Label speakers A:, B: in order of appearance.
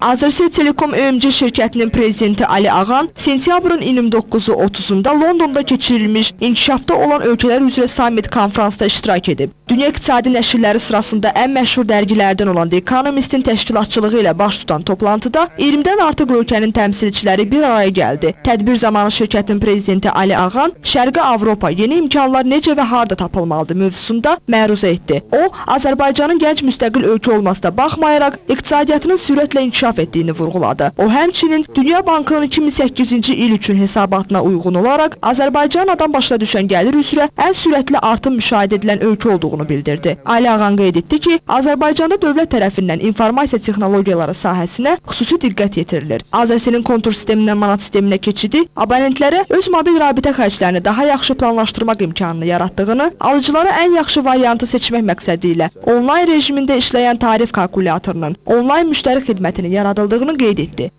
A: Azərset Telekom ÖMC şirkətinin prezidenti Ali Ağan sentyabrın 29-u 30-unda Londonda keçirilmiş inkişafda olan ölkələr üzrə summit konfransda iştirak edib. Dünya iqtisadi nəşrləri sırasında ən məşhur dərgilərdən olan The Economist-in təşkilatçılığı ilə baş tutan toplantıda 20-dən artıq ölkənin təmsilçiləri bir araya gəldi. Tədbir zamanı şirkətin prezidenti Ali Ağan Şərqi Avropa yeni imkanlar necə və harda tapılmalıdır mövzusunda məruzə etdi. O, Azərbaycanın gənc müstəqil ölkə olmasına baxmayaraq iqtisadiyyatının sürətlə inkişaf etdiyini vurğuladı. O, həmçinin Dünya Bankının 2008-ci il üçün hesabatına uyğun olaraq Azərbaycan adam başına düşən gəlir üzrə ən sürətli artım müşahidə edilən ölkə olduğunu bildirdi. Ali Ağan qeyd etdi ki, Azərbaycanda dövlət tərəfindən informasiya texnologiyaları sahəsinə xüsusi diqqət yetirilir. Azərselin kontur sistemindən manat sisteminə keçidi abonentlərə öz mobil rabitə xərclərini daha yaxşı planlaşdırmaq imkanını yaratdığını, alıcılara ən yaxşı variantı seçmək məqsədi ilə onlayn rejimində işləyən tarif kalkulyatorunun onlayn müştəri xidmətinin yaradıldığını qeyd etdi.